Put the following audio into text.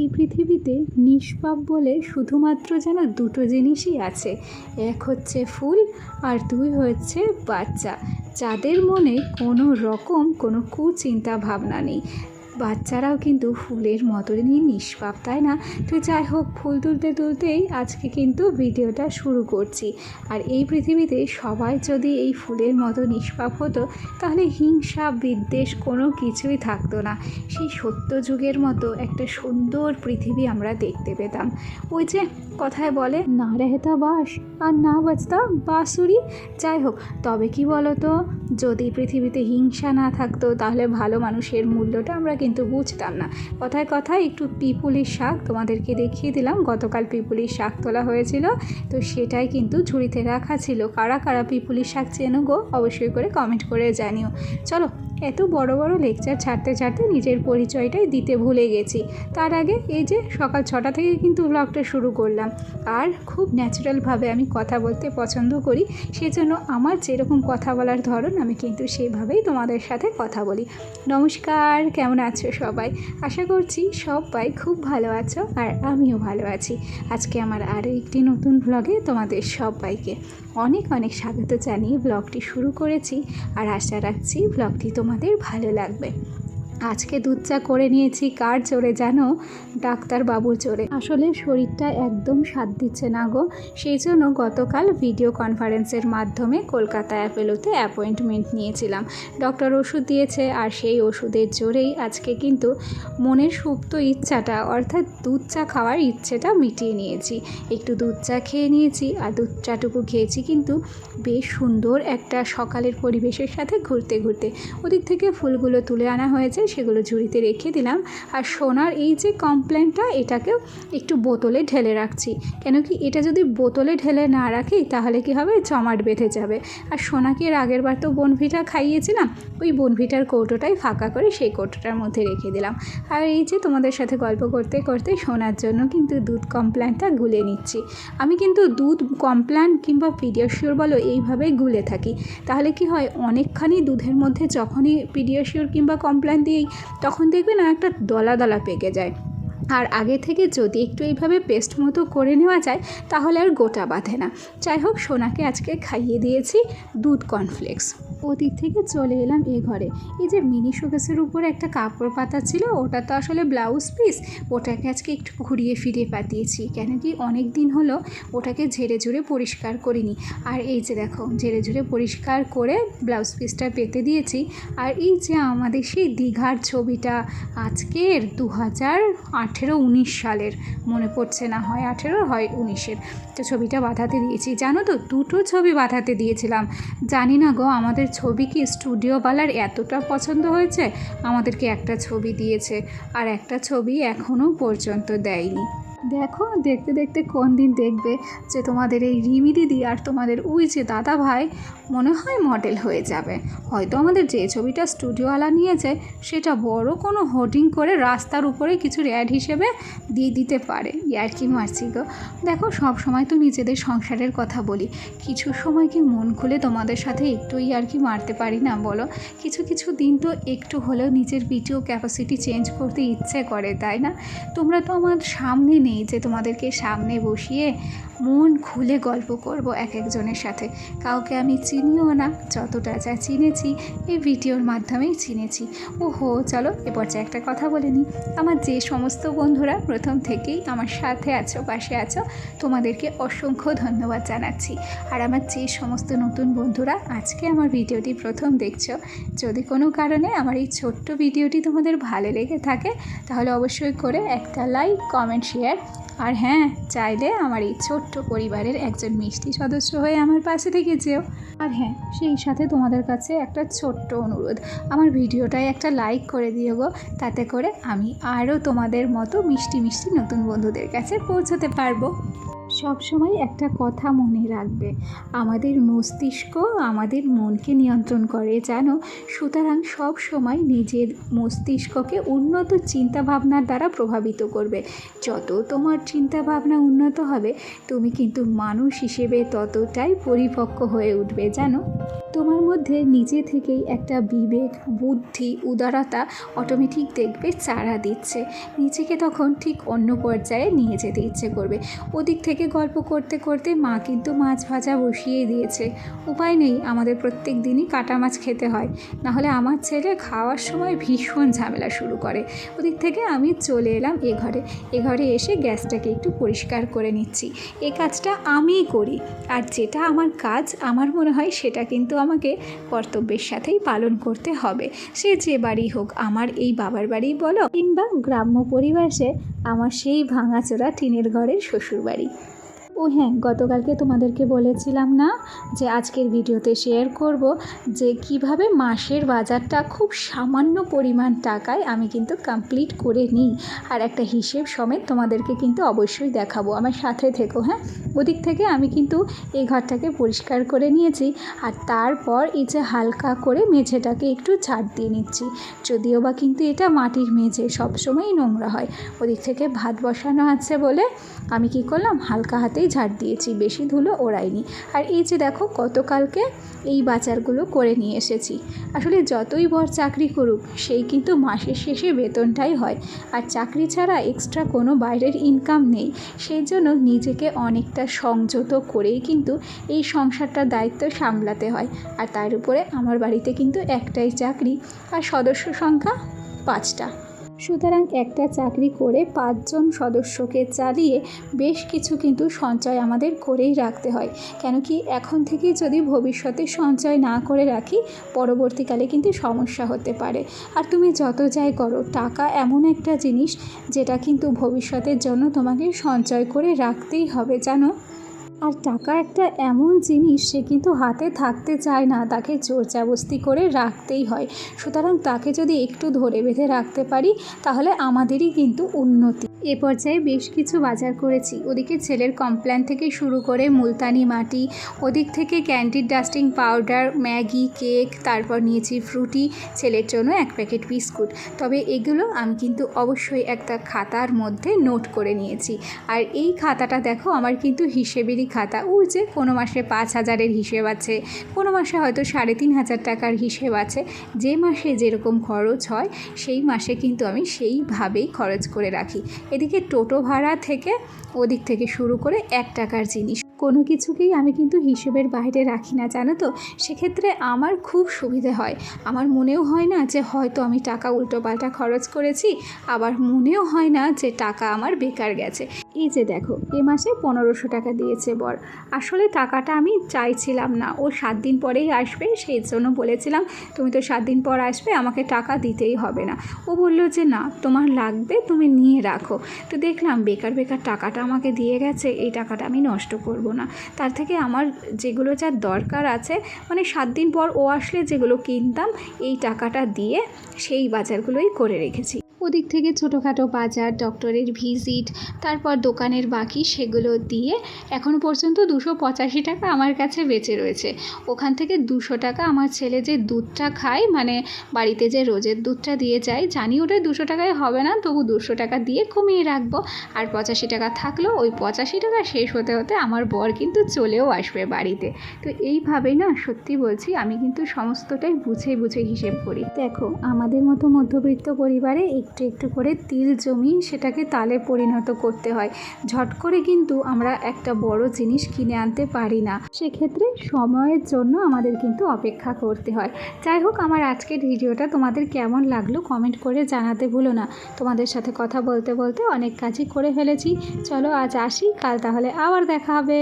এই পৃথিবীতে নিষ্পাপ বলে শুধুমাত্র যেন দুটো জিনিসই আছে। এক হচ্ছে ফুল আর দুই হচ্ছে বাচ্চা। যাদের মনে কোনো রকম কোনো কুচিন্তা ভাবনা নেই। বাচ্চারাও কিন্তু ফুলের মতনই নিষ্পাপ, তাই না? তো যাই হোক, ফুল তুলতে তুলতেই আজকে কিন্তু ভিডিওটা শুরু করছি। আর এই পৃথিবীতে সবাই যদি এই ফুলের মতো নিষ্পাপ হতো, তাহলে হিংসা, বিদ্বেষ কোনো কিছুই থাকতো না। সেই সত্য যুগের মতো একটা সুন্দর পৃথিবী আমরা দেখতে পেতাম। ওই যে কথায় বলে, না রেহতা বাস আর না বাজতা বাঁশুরি। যাই হোক, তবে কি বলতো? যদি পৃথিবীতে হিংসা না থাকতো, তাহলে ভালো মানুষের মূল্যটা আমরা কিন্তু বুঝতাম না। কথায় কথায় একটু পিপুলির শাক তোমাদেরকে দেখিয়ে দিলাম। গতকাল পিপুলির শাক তোলা হয়েছিল, তো সেটাই কিন্তু ঝুড়িতে রাখা ছিল। কারা কারা পিপুলির শাক চেনো গো? অবশ্যই করে কমেন্ট করে জানিও। চলো এত বড় বড় লেকচার ছাড়তে ছাড়তে নিজের পরিচয়টাই দিতে ভুলে গেছি। তার আগে এই যে সকাল ছটা থেকে কিন্তু ব্লগটা শুরু করলাম। আর খুব ন্যাচারালভাবে আমি কথা বলতে পছন্দ করি, সেজন্য আমার যেরকম কথা বলার ধরন আমি কিন্তু সেইভাবেই তোমাদের সাথে কথা বলি। নমস্কার, কেমন আছো সবাই? আশা করছি সবাই খুব ভালো আছো আর আমিও ভালো আছি। আজকে আমার আরও একটি নতুন ব্লগে তোমাদের সবাইকে অনেক অনেক স্বাগত জানিয়ে ব্লগটি শুরু করেছি আর আশা রাখছি ব্লগটি তোমাদের ভালো লাগবে। আজকে দুধ চা করে নিয়েছি। কার জোরে জানো? ডাক্তার বাবুর জোরে। আসলে শরীরটা একদম সাথ দিচ্ছে না গো। সেই জন্য গতকাল ভিডিও কনফারেন্সের মাধ্যমে কলকাতা অ্যাপেলোতে অ্যাপয়েন্টমেন্ট নিয়েছিলাম। ডক্টর ওষুধ দিয়েছে আর সেই ওষুধের জোরেই আজকে কিন্তু মনের সুপ্ত ইচ্ছাটা অর্থাৎ দুধ চা খাওয়ার ইচ্ছেটা মিটিয়ে নিয়েছি। একটু দুধ চা খেয়ে নিয়েছি আর দুধ চাটুকু খেয়েছি কিন্তু বেশ সুন্দর একটা সকালের পরিবেশের সাথে ঘুরতে ঘুরতে। ওদিক থেকে ফুলগুলো তুলে আনা হয়েছে, সেগুলো ঝুড়িতে রেখে দিলাম। আর সোনার এই যে কমপ্লেনটা এটাকেও একটু বোতলে ঢেলে রাখছি। কেন কি এটা যদি বোতলে ঢেলে না রাখি, তাহলে কি হবে? জমাট বেঁধে যাবে। আর সোনাকে এর আগের বার তো বনভিটা খাইয়েছিলাম, ওই বনভিটার কৌটোটাই ফাঁকা করে সেই কৌটোটার মধ্যে রেখে দিলাম। আর এই যে তোমাদের সাথে গল্প করতে করতে সোনার জন্য কিন্তু দুধ কমপ্ল্যানটা গুলে নিচ্ছি। আমি কিন্তু দুধ কমপ্ল্যান কিংবা পিডিয়াশিওর বলো এইভাবেই গুলে থাকি। তাহলে কি হয়? অনেকখানি দুধের মধ্যে যখনই পিডিয়াশিওর কিংবা কমপ্ল্যান দিই, তখন দেখবে না একটা দলা দলা পেকে যায়। আর আগে থেকে যদি একটু এইভাবে পেস্ট মতো করে নেওয়া যায়, তাহলে আর গোটা বাঁধে না। যাই হোক, সোনাকে আজকে খাইয়ে দিয়েছি দুধ কর্নফ্লেক্স ওদিক থেকে চলে এলাম এ ঘরে। এই যে মিনি শোকেসের উপরে একটা কাপড় পাতা ছিল, ওটা তো আসলে ব্লাউজ পিস। ওটাকে আজকে একটু ঘুরিয়ে ফিরিয়ে পাতিয়েছি। কেন কি অনেক দিন হলো ওটাকে ঝেড়ে ঝুড়ে পরিষ্কার করিনি। আর এই যে দেখো, ঝেড়ে ঝুড়ে পরিষ্কার করে ব্লাউজ পিসটা পেতে দিয়েছি। আর এই যে আমাদের সেই দীঘার ছবিটা আজকের দু হাজার আঠেরো উনিশ সালের, মনে পড়ছে না হয় আঠেরো, হয় উনিশের। তো ছবিটা বাঁধাতে দিয়েছি। জানো তো, দুটো ছবি বাঁধাতে দিয়েছিলাম। জানি না গো, আমাদের ছবি কি স্টুডিওওয়ালার এতটা পছন্দ হয়েছে? আমাদেরকে একটা ছবি দিয়েছে, আর একটা ছবি এখনও পর্যন্ত দেয়নি। দেখো, দেখতে দেখতে কোন দিন দেখবে যে তোমাদের এই রিমি দিদি আর তোমাদের ওই যে দাদা ভাই মনে হয় মডেল হয়ে যাবে। হয়তো আমাদের যে ছবিটা স্টুডিওওয়ালা নিয়েছে, সেটা বড় কোনো হোর্ডিং করে রাস্তার উপরে কিছু অ্যাড হিসেবে দিয়ে দিতে পারে। ইয়ার্কি মারছি গো? দেখো, সব সময় তো নিজেদের সংসারের কথা বলি। কিছু সময় কি মন খুলে তোমাদের সাথে একটু ইয়ার কি মারতে পারি না বলো? কিছু কিছু দিন তো একটু হলেও নিজের ভিডিও ক্যাপাসিটি চেঞ্জ করতে ইচ্ছে করে, তাই না? তোমরা তো আমার সামনে নেই যে তোমাদেরকে সামনে বসিয়ে মন খুলে গল্প করব এক একজনের সাথে। কাউকে আমি চিনিও না, যতটা যা চিনেছি, এই ভিডিওর মাধ্যমেই চিনেছি। ওহো, চলো এ পর্যায়ে একটা কথা বলে নিই। আমার যে সমস্ত বন্ধুরা প্রথম থেকেই আমার সাথে আছো, পাশে আছো, তোমাদেরকে অসংখ্য ধন্যবাদ জানাচ্ছি। আর আমার যে সমস্ত নতুন বন্ধুরা আজকে আমার ভিডিওটি প্রথম দেখছ, যদি কোনো কারণে আমার এই ছোট্ট ভিডিওটি তোমাদের ভালো লেগে থাকে, তাহলে অবশ্যই করে একটা লাইক, কমেন্ট, শেয়ার আর হ্যাঁ চাইলে আমার এই ছোট্ট পরিবারের একজন মিষ্টি সদস্য হয়ে আমার পাশে থেকে যেও। আর হ্যাঁ সেই সাথে তোমাদের কাছে একটা ছোট্ট অনুরোধ। আমার ভিডিওটায় একটা লাইক করে দিও গো। তাতে করে আমি আরও তোমাদের মতো মিষ্টি মিষ্টি নতুন বন্ধুদের কাছে পৌঁছতে পারব। সবসময় একটা কথা মনে রাখবে। আমাদের মস্তিষ্ক আমাদের মনকে নিয়ন্ত্রণ করে জানো সুতরাং সব সময় নিজের মস্তিষ্ককে উন্নত চিন্তাভাবনার দ্বারা প্রভাবিত করবে। যত তোমার চিন্তাভাবনা উন্নত হবে, তুমি কিন্তু মানুষ হিসেবে ততটাই পরিপক্ক হয়ে উঠবে জানো তোমার মধ্যে নিজে থেকেই একটা বিবেক, বুদ্ধি, উদারতা অটোমেটিক দেখবে, চারা দিচ্ছে। নিজেকে তখন ঠিক অন্য পর্যায়ে নিয়ে যেতে ইচ্ছে করবে। ওদিক থেকে গল্প করতে করতে মা কিন্তু মাছ ভাজা বসিয়ে দিয়েছে। উপায় নেই, আমাদের প্রত্যেক দিনই কাটা মাছ খেতে হয়। নাহলে আমার ছেলে খাওয়ার সময় ভীষণ ঝামেলা শুরু করে। ওদিক থেকে আমি চলে এলাম এ ঘরে। এ ঘরে এসে গ্যাসটাকে একটু পরিষ্কার করে নিচ্ছি। এ কাজটা আমিই করি। আর যেটা আমার কাজ, আমার মনে হয় সেটা কিন্তু আমাকে কর্তব্যের সাথেই পালন করতে হবে। সে যে বাড়ি হোক, আমার এই বাবার বাড়ি বলো, কিংবা গ্রাম্য পরিবেশে আমার সেই ভাঙাচোরা টিনের ঘরের শ্বশুরবাড়ি। ও হ্যাঁ গতকালকে তোমাদেরকে বলেছিলাম না যে আজকের ভিডিওতে শেয়ার করব যে কীভাবে মাসের বাজারটা খুব সামান্য পরিমাণ টাকায় আমি কিন্তু কমপ্লিট করে নিই। আর একটা হিসেব সমেত তোমাদেরকে কিন্তু অবশ্যই দেখাবো। আমার সাথে থেকো হ্যাঁ? ওদিক থেকে আমি কিন্তু এই ঘরটাকে পরিষ্কার করে নিয়েছি আর তারপর এই যে হালকা করে মেঝেটাকে একটু ঝাড় দিয়ে নিচ্ছি। যদিও বা কিন্তু এটা মাটির মেঝে, সবসময়ই নোংরা হয়। ওদিক থেকে ভাত বসানো আছে বলে আমি কি করলাম? হালকা হাতেই ঝাড় দিয়েছি, বেশি ধুলো ওড়াইনি। আর এই যে দেখো, গতকালকে এই বাজারগুলো করে নিয়ে এসেছি। আসলে যতই বর চাকরি করুক, সেই কিন্তু মাসের শেষে বেতনটাই হয়। আর চাকরি ছাড়া এক্সট্রা কোনো বাইরের ইনকাম নেই। সেই জন্য নিজেকে অনেকটা সংযত করেই কিন্তু এই সংসারটার দায়িত্ব সামলাতে হয়। আর তার উপরে আমার বাড়িতে কিন্তু একটাই চাকরি, আর সদস্য সংখ্যা পাঁচটা। সুতরাং একটা চাকরি করে পাঁচজন সদস্যকে চালিয়ে বেশ কিছু কিন্তু সঞ্চয় আমাদের করেই রাখতে হয়। কেন কি এখন থেকেই যদি ভবিষ্যতে সঞ্চয় না করে রাখি, পরবর্তীকালে কিন্তু সমস্যা হতে পারে। আর তুমি যত যাই করো, টাকা এমন একটা জিনিস যেটা কিন্তু ভবিষ্যতের জন্য তোমাকে সঞ্চয় করে রাখতেই হবে, জানো? আর টাকা একটা এমন জিনিস সে কিন্তু হাতে থাকতে চায় না, তাকে জোর চাবস্তি করে রাখতেই হয়। সুতরাং তাকে যদি একটু ধরে বেঁধে রাখতে পারি, তাহলে আমাদেরই কিন্তু উন্নতি। এ পর্যায়ে বেশ কিছু বাজার করেছি। ওদিকে ছেলের কমপ্ল্যান থেকে শুরু করে মুলতানি মাটি, ওদিক থেকে Candid dusting powder, Maggi, cake, তারপর নিয়েছি ফ্রুটি, ছেলের জন্য এক প্যাকেট বিস্কুট। তবে এগুলো আমি কিন্তু অবশ্যই একটা খাতার মধ্যে নোট করে নিয়েছি। আর এই খাতাটা দেখো, আমার কিন্তু হিসেবেরই খাতা। ওই যে, কোনো মাসে পাঁচ হাজারের হিসেব আছে, কোনো মাসে হয়তো সাড়ে তিন হাজার টাকার হিসেব আছে। যে মাসে যেরকম খরচ হয়, সেই মাসে কিন্তু আমি সেইভাবেই খরচ করে রাখি। এদিকে টোটো ভাড়া থেকে ওদিক থেকে শুরু করে এক টাকার জিনিস। কোনো কিছুকেই আমি কিন্তু হিসেবের বাইরে রাখি না, জানো তো? সেক্ষেত্রে আমার খুব সুবিধে হয়। আমার মনেও হয় না যে হয়তো আমি টাকা উল্টোপাল্টা খরচ করেছি, আবার মনেও হয় না যে টাকা আমার বেকার গেছে। এই যে দেখো, এ মাসে পনেরোশো টাকা দিয়েছে বর। আসলে টাকাটা আমি চাইছিলাম না। ও সাত দিন পরেই আসবে, সেই জন্য বলেছিলাম, তুমি তো সাত দিন পর আসবে, আমাকে টাকা দিতেই হবে না। ও বলল যে, না, তোমার লাগবে, তুমি নিয়ে রাখো। তো দেখলাম বেকার বেকার টাকাটা আমাকে দিয়ে গেছে, এই টাকাটা আমি নষ্ট করব না। তার থেকে আমার যেগুলো যার দরকার আছে মানে সাত দিন পর ও আসলে যেগুলো কিনতাম, এই টাকাটা দিয়ে সেই বাজারগুলোই করে রেখেছি। ওদিক থেকে ছোটোখাটো বাজার ডক্টরের ভিজিট তারপর দোকানের বাকি সেগুলো দিয়ে এখনও পর্যন্ত দুশো পঁচাশি টাকা আমার কাছে বেঁচে রয়েছে। ওখান থেকে দুশো টাকা আমার ছেলে যে দুধটা খায় মানে বাড়িতে যে রোজের দুধটা দিয়ে যায়, জানি ওটা দুশো টাকায় হবে না, তবু দুশো টাকা দিয়ে কমিয়ে রাখব। আর পঁচাশি টাকা থাকলেও ওই পঁচাশি টাকা শেষ হতে হতে আমার বর কিন্তু চলেও আসবে বাড়িতে। তো এইভাবেই না, সত্যি বলছি, আমি কিন্তু সমস্তটাই বুঝে বুঝে হিসেব করি। দেখো, আমাদের মতো মধ্যবিত্ত পরিবারে একটু একটু করে তিল জমিয়ে সেটাকে তালে পরিণত করতে হয়। ঝট করে কিন্তু আমরা একটা বড় জিনিস কিনে আনতে পারি না। সেক্ষেত্রে সময়ের জন্য আমাদের কিন্তু অপেক্ষা করতে হয়। যাই হোক, আমার আজকের ভিডিওটা তোমাদের কেমন লাগল কমেন্ট করে জানাতে ভুলো না। তোমাদের সাথে কথা বলতে বলতে অনেক কাজই করে ফেলেছি। চলো আজ আসি, কাল তাহলে আবার দেখা হবে।